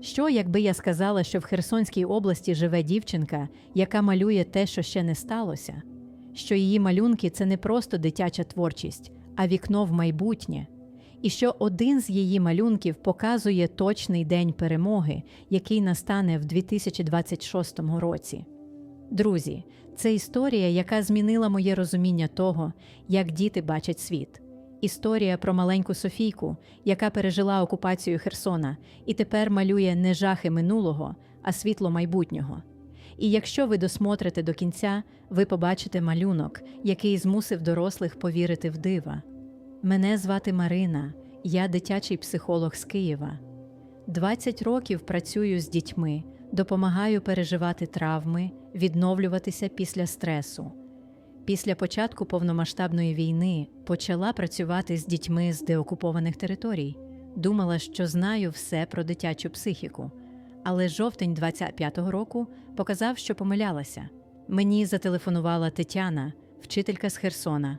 Що, якби я сказала, що в Херсонській області живе дівчинка, яка малює те, що ще не сталося? Що її малюнки це не просто дитяча творчість, а вікно в майбутнє, і що один з її малюнків показує точний день перемоги, який настане в 2026 році. Друзі, це історія, яка змінила моє розуміння того, як діти бачать світ. Історія про маленьку Софійку, яка пережила окупацію Херсона і тепер малює не жахи минулого, а світло майбутнього. І якщо ви досмотрите до кінця, ви побачите малюнок, який змусив дорослих повірити в дива. Мене звати Марина, я дитячий психолог з Києва. 20 років працюю з дітьми, допомагаю переживати травми, відновлюватися після стресу. Після початку повномасштабної війни почала працювати з дітьми з деокупованих територій. Думала, що знаю все про дитячу психіку. Але жовтень 25-го року показав, що помилялася. Мені зателефонувала Тетяна, вчителька з Херсона.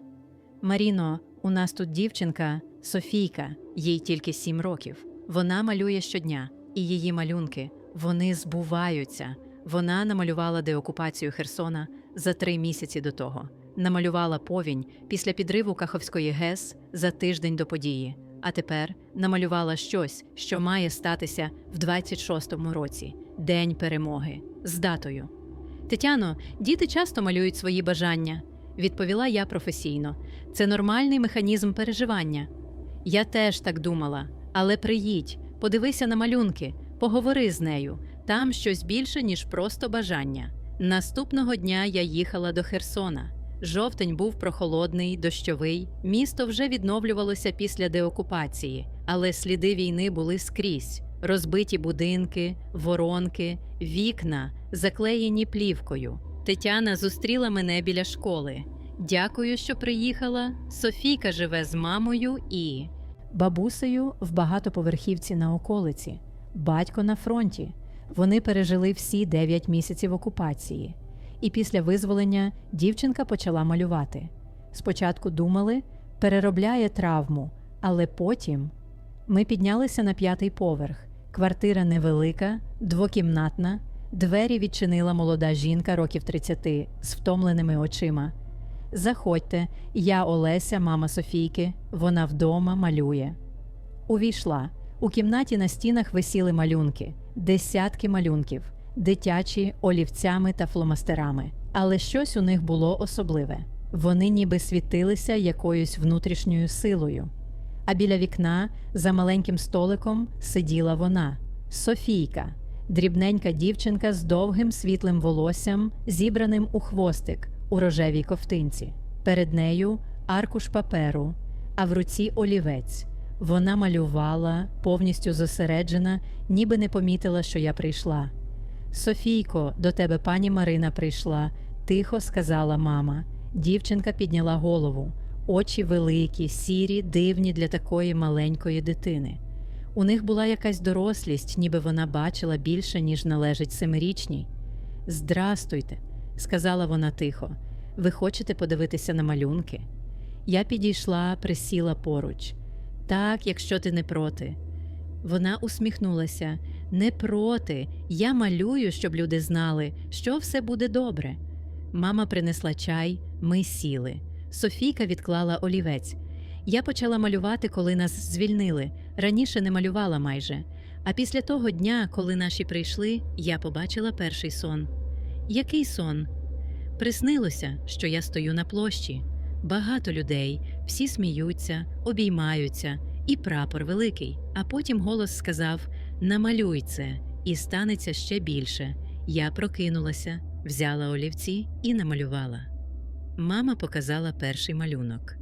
Маріно, у нас тут дівчинка Софійка, їй тільки сім років. Вона малює щодня, і її малюнки вони збуваються. Вона намалювала деокупацію Херсона за три місяці до того. Намалювала повінь після підриву Каховської ГЕС за тиждень до події. А тепер намалювала щось, що має статися в 26-му році День перемоги з датою. Тетяно, діти часто малюють свої бажання, відповіла я професійно. Це нормальний механізм переживання. Я теж так думала, але приїдь, подивися на малюнки, поговори з нею. Там щось більше, ніж просто бажання. Наступного дня я їхала до Херсона. Жовтень був прохолодний, дощовий. Місто вже відновлювалося після деокупації, але сліди війни були скрізь: розбиті будинки, воронки, вікна, заклеєні плівкою. Тетяна зустріла мене біля школи. Дякую, що приїхала. Софійка живе з мамою і бабусею в багатоповерхівці на околиці, батько на фронті. Вони пережили всі 9 місяців окупації. І після визволення дівчинка почала малювати. Спочатку думали, переробляє травму, але потім ми піднялися на п'ятий поверх. Квартира невелика, двокімнатна. Двері відчинила молода жінка років 30 з втомленими очима. Заходьте, я Олеся, мама Софійки, вона вдома малює. Увійшла. У кімнаті на стінах висіли малюнки, десятки малюнків, дитячі олівцями та фломастерами. Але щось у них було особливе. Вони ніби світилися якоюсь внутрішньою силою. А біля вікна, за маленьким столиком, сиділа вона Софійка, дрібненька дівчинка з довгим світлим волоссям, зібраним у хвостик у рожевій ковтинці. Перед нею аркуш паперу, а в руці олівець. Вона малювала, повністю зосереджена, ніби не помітила, що я прийшла. Софійко, до тебе пані Марина прийшла, тихо сказала мама. Дівчинка підняла голову, очі великі, сірі, дивні для такої маленької дитини. У них була якась дорослість, ніби вона бачила більше, ніж належить семирічній. Здрастуйте, сказала вона тихо. Ви хочете подивитися на малюнки? Я підійшла, присіла поруч. Так, якщо ти не проти. Вона усміхнулася. Не проти. Я малюю, щоб люди знали, що все буде добре. Мама принесла чай, ми сіли. Софійка відклала олівець. Я почала малювати, коли нас звільнили. Раніше не малювала майже. А після того дня, коли наші прийшли, я побачила перший сон. Який сон? Приснилося, що я стою на площі. Багато людей, всі сміються, обіймаються, і прапор великий. А потім голос сказав: Намалюй це, і станеться ще більше. Я прокинулася, взяла олівці і намалювала. Мама показала перший малюнок.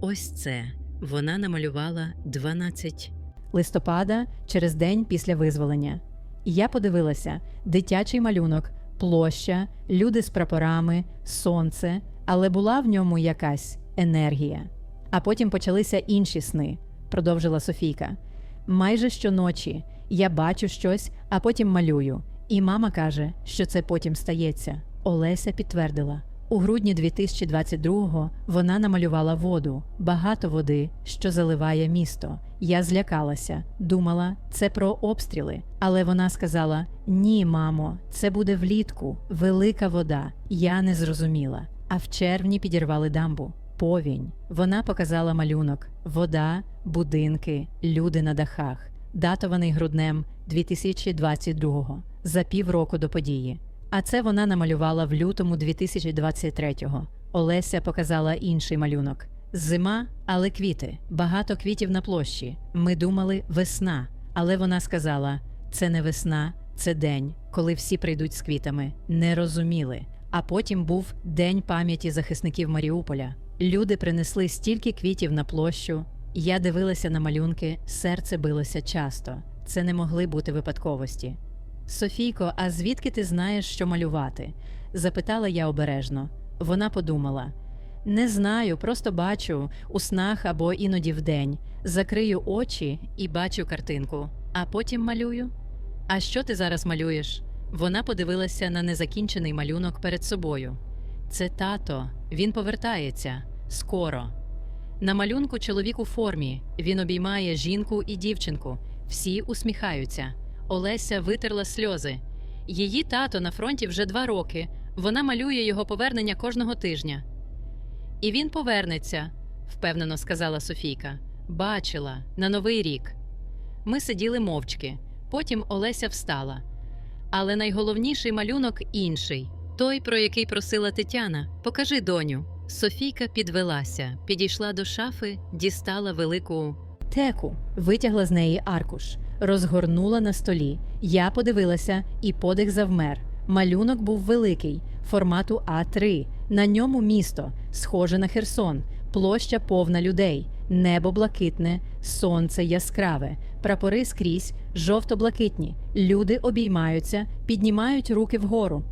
Ось це вона намалювала 12 листопада через день після визволення. Я подивилася: дитячий малюнок, площа, люди з прапорами, сонце, але була в ньому якась енергія. А потім почалися інші сни, продовжила Софійка. Майже щоночі я бачу щось, а потім малюю. І мама каже, що це потім стається. Олеся підтвердила: У грудні 2022-го вона намалювала воду, багато води, що заливає місто. Я злякалася, думала, це про обстріли. Але вона сказала: Ні, мамо, це буде влітку, велика вода. Я не зрозуміла. А в червні підірвали дамбу. Повінь. Вона показала малюнок: вода, будинки, люди на дахах, датований груднем 2022-го, за півроку до події. А це вона намалювала в лютому 2023-го. Олеся показала інший малюнок. Зима, але квіти, багато квітів на площі. Ми думали весна, але вона сказала: це не весна, це день, коли всі прийдуть з квітами. Не розуміли. А потім був День пам'яті захисників Маріуполя. Люди принесли стільки квітів на площу. Я дивилася на малюнки, серце билося часто. Це не могли бути випадковості. Софійко, а звідки ти знаєш, що малювати? запитала я обережно. Вона подумала: не знаю, просто бачу у снах або іноді вдень. Закрию очі і бачу картинку, а потім малюю. А що ти зараз малюєш? Вона подивилася на незакінчений малюнок перед собою. Це тато, він повертається скоро. На малюнку чоловік у формі. Він обіймає жінку і дівчинку. Всі усміхаються. Олеся витерла сльози. Її тато на фронті вже два роки. Вона малює його повернення кожного тижня. І він повернеться, впевнено сказала Софійка. Бачила на новий рік. Ми сиділи мовчки. Потім Олеся встала. Але найголовніший малюнок інший той, про який просила Тетяна. Покажи доню. Софійка підвелася, підійшла до шафи, дістала велику теку, витягла з неї аркуш, розгорнула на столі. Я подивилася, і подих завмер. Малюнок був великий, формату А3. На ньому місто, схоже на Херсон, площа повна людей, небо блакитне, сонце яскраве, прапори скрізь жовто-блакитні. Люди обіймаються, піднімають руки вгору.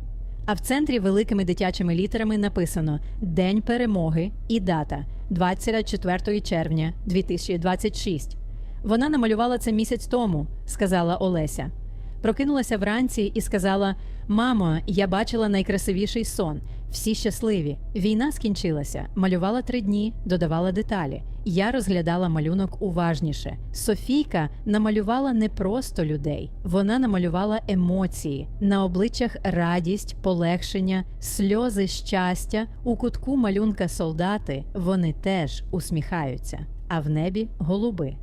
А в центрі великими дитячими літерами написано День перемоги і дата 24 червня 2026. Вона намалювала це місяць тому, сказала Олеся. Прокинулася вранці і сказала: Мамо, я бачила найкрасивіший сон. Всі щасливі. Війна скінчилася. Малювала три дні, додавала деталі. Я розглядала малюнок уважніше. Софійка намалювала не просто людей, вона намалювала емоції на обличчях радість, полегшення, сльози щастя. У кутку малюнка солдати вони теж усміхаються, а в небі голуби.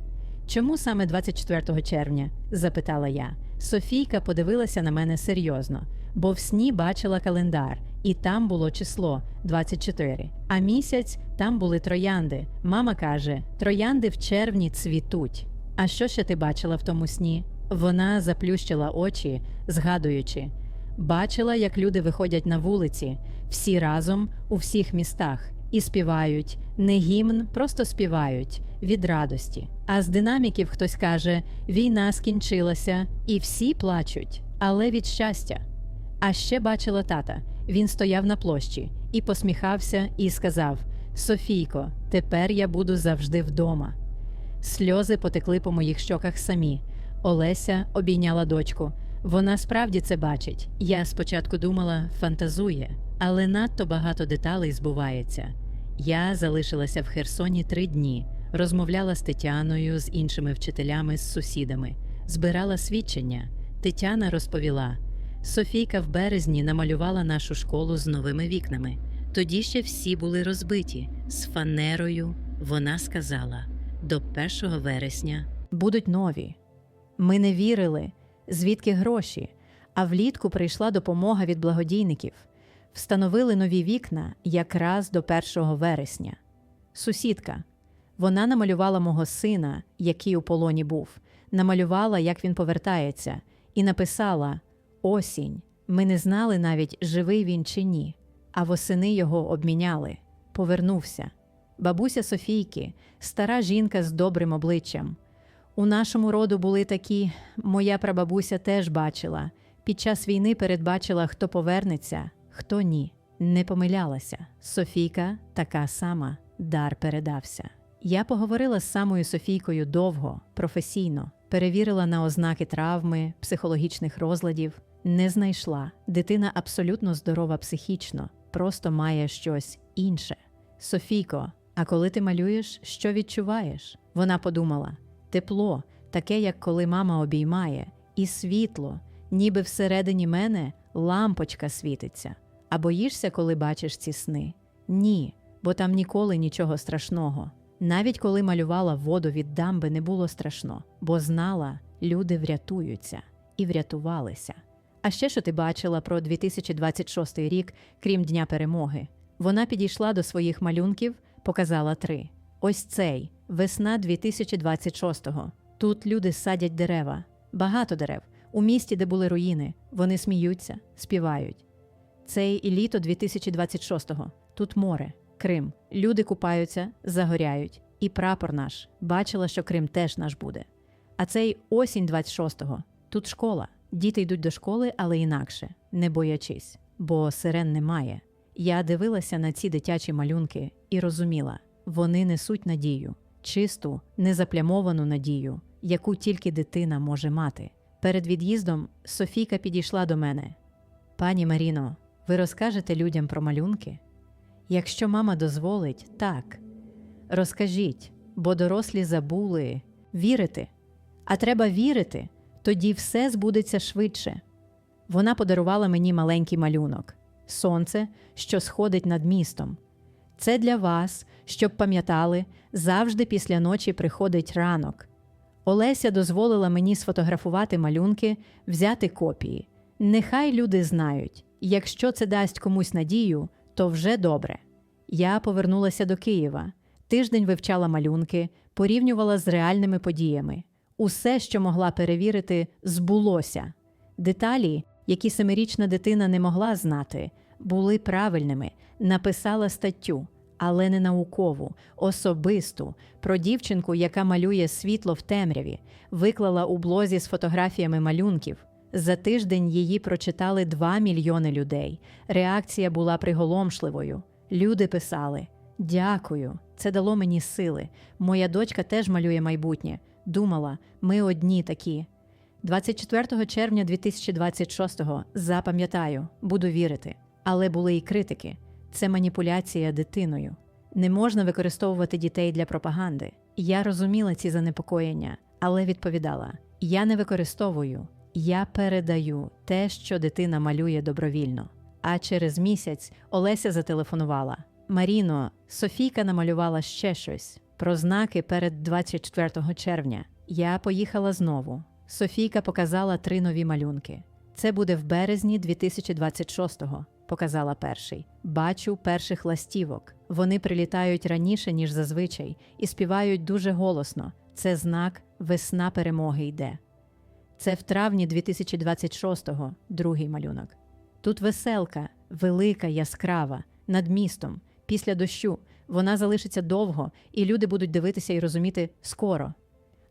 Чому саме 24 червня? запитала я. Софійка подивилася на мене серйозно, бо в сні бачила календар, і там було число 24. А місяць там були троянди. Мама каже: троянди в червні цвітуть. А що ще ти бачила в тому сні? Вона заплющила очі, згадуючи. Бачила, як люди виходять на вулиці, всі разом у всіх містах, і співають не гімн, просто співають від радості. А з динаміків хтось каже: війна скінчилася, і всі плачуть, але від щастя. А ще бачила тата. Він стояв на площі і посміхався, і сказав: Софійко, тепер я буду завжди вдома. Сльози потекли по моїх щоках самі. Олеся обійняла дочку. Вона справді це бачить. Я спочатку думала, фантазує, але надто багато деталей збувається. Я залишилася в Херсоні три дні, розмовляла з Тетяною, з іншими вчителями, з сусідами, збирала свідчення. Тетяна розповіла: Софійка в березні намалювала нашу школу з новими вікнами. Тоді ще всі були розбиті з фанерою. Вона сказала: до 1 вересня будуть нові. Ми не вірили, звідки гроші. А влітку прийшла допомога від благодійників. Встановили нові вікна якраз до 1 вересня. Сусідка. Вона намалювала мого сина, який у полоні був, намалювала, як він повертається, і написала: Осінь. Ми не знали навіть, живий він чи ні. А восени його обміняли. Повернувся. Бабуся Софійки, стара жінка з добрим обличчям. У нашому роду були такі, моя прабабуся теж бачила. Під час війни передбачила, хто повернеться, хто ні. Не помилялася. Софійка така сама, дар передався. Я поговорила з самою Софійкою довго, професійно, перевірила на ознаки травми, психологічних розладів. Не знайшла. Дитина абсолютно здорова психічно. просто має щось інше. Софійко, а коли ти малюєш, що відчуваєш? Вона подумала: тепло, таке, як коли мама обіймає, і світло, ніби всередині мене лампочка світиться. А боїшся, коли бачиш ці сни? Ні, бо там ніколи нічого страшного. Навіть коли малювала воду від дамби, не було страшно, бо знала, люди врятуються і врятувалися. А ще що ти бачила про 2026 рік, крім Дня перемоги? Вона підійшла до своїх малюнків, показала три. Ось цей весна 2026-го. Тут люди садять дерева, багато дерев. У місті, де були руїни, вони сміються, співають. Цей і літо 2026-го. Тут море, Крим. Люди купаються, загоряють. І прапор наш. Бачила, що Крим теж наш буде. А цей осінь 26-го. Тут школа. Діти йдуть до школи, але інакше, не боячись, бо сирен немає. Я дивилася на ці дитячі малюнки і розуміла, вони несуть надію, чисту, незаплямовану надію, яку тільки дитина може мати. Перед від'їздом Софійка підійшла до мене. Пані Маріно, ви розкажете людям про малюнки? Якщо мама дозволить, так. Розкажіть, бо дорослі забули вірити. А треба вірити, тоді все збудеться швидше. Вона подарувала мені маленький малюнок сонце, що сходить над містом. Це для вас, щоб пам'ятали, завжди після ночі приходить ранок. Олеся дозволила мені сфотографувати малюнки, взяти копії. Нехай люди знають, якщо це дасть комусь надію, то вже добре. Я повернулася до Києва. Тиждень вивчала малюнки, порівнювала з реальними подіями. Усе, що могла перевірити, збулося. Деталі, які семирічна дитина не могла знати, були правильними. Написала статтю, але не наукову, особисту, про дівчинку, яка малює світло в темряві, виклала у блозі з фотографіями малюнків. За тиждень її прочитали 2 мільйони людей. Реакція була приголомшливою. Люди писали: Дякую, це дало мені сили. Моя дочка теж малює майбутнє. Думала, ми одні такі. 24 червня 2026-го запам'ятаю, буду вірити. Але були і критики це маніпуляція дитиною. Не можна використовувати дітей для пропаганди. Я розуміла ці занепокоєння, але відповідала: я не використовую, я передаю те, що дитина малює добровільно. А через місяць Олеся зателефонувала: Маріно, Софійка намалювала ще щось про знаки перед 24 червня. Я поїхала знову. Софійка показала три нові малюнки. Це буде в березні 2026-го, показала перший. Бачу перших ластівок. Вони прилітають раніше, ніж зазвичай, і співають дуже голосно. Це знак Весна перемоги йде. Це в травні 2026-го, другий малюнок. Тут веселка, велика, яскрава, над містом, після дощу. Вона залишиться довго, і люди будуть дивитися і розуміти скоро.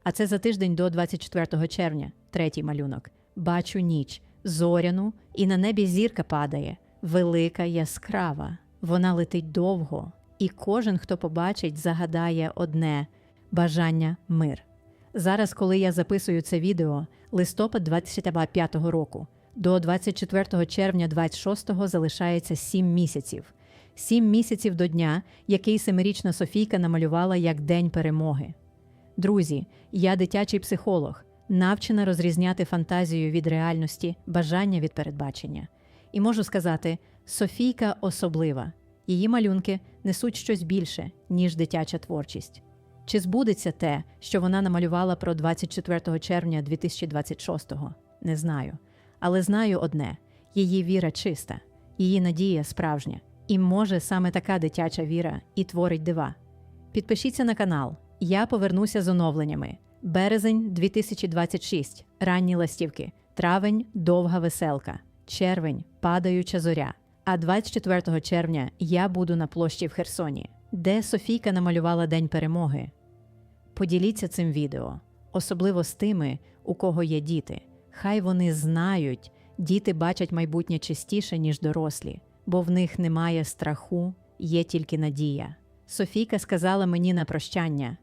А це за тиждень до 24 червня, третій малюнок. Бачу ніч, зоряну, і на небі зірка падає, велика, яскрава. Вона летить довго, і кожен, хто побачить, загадає одне бажання мир. Зараз, коли я записую це відео, листопад 25 року, до 24 червня 26-го залишається 7 місяців. Сім місяців до дня, який семирічна Софійка намалювала як День перемоги. Друзі, я дитячий психолог, навчена розрізняти фантазію від реальності, бажання від передбачення. І можу сказати, Софійка особлива, її малюнки несуть щось більше, ніж дитяча творчість. Чи збудеться те, що вона намалювала про 24 червня 2026-го? Не знаю. Але знаю одне: її віра чиста, її надія справжня. І може саме така дитяча віра і творить дива. Підпишіться на канал. Я повернуся з оновленнями. Березень 2026. Ранні ластівки. Травень довга веселка. Червень падаюча зоря. А 24 червня я буду на площі в Херсоні, де Софійка намалювала День перемоги. Поділіться цим відео, особливо з тими, у кого є діти. Хай вони знають, діти бачать майбутнє частіше, ніж дорослі, бо в них немає страху, є тільки надія. Софійка сказала мені на прощання: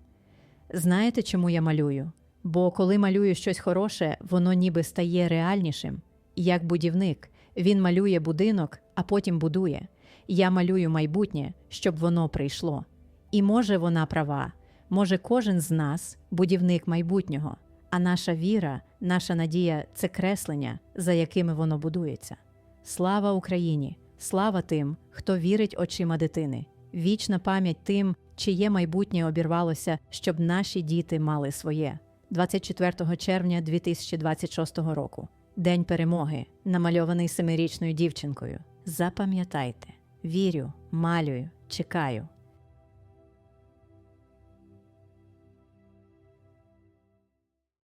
знаєте, чому я малюю? Бо коли малюю щось хороше, воно ніби стає реальнішим. Як будівник, він малює будинок, а потім будує. Я малюю майбутнє, щоб воно прийшло. І може вона права, може кожен з нас будівник майбутнього, а наша віра, наша надія це креслення, за якими воно будується. Слава Україні! Слава тим, хто вірить очима дитини. Вічна пам'ять тим, чиє майбутнє обірвалося, щоб наші діти мали своє. 24 червня 2026 року. День перемоги, намальований семирічною дівчинкою. Запам'ятайте, вірю, малюю, чекаю.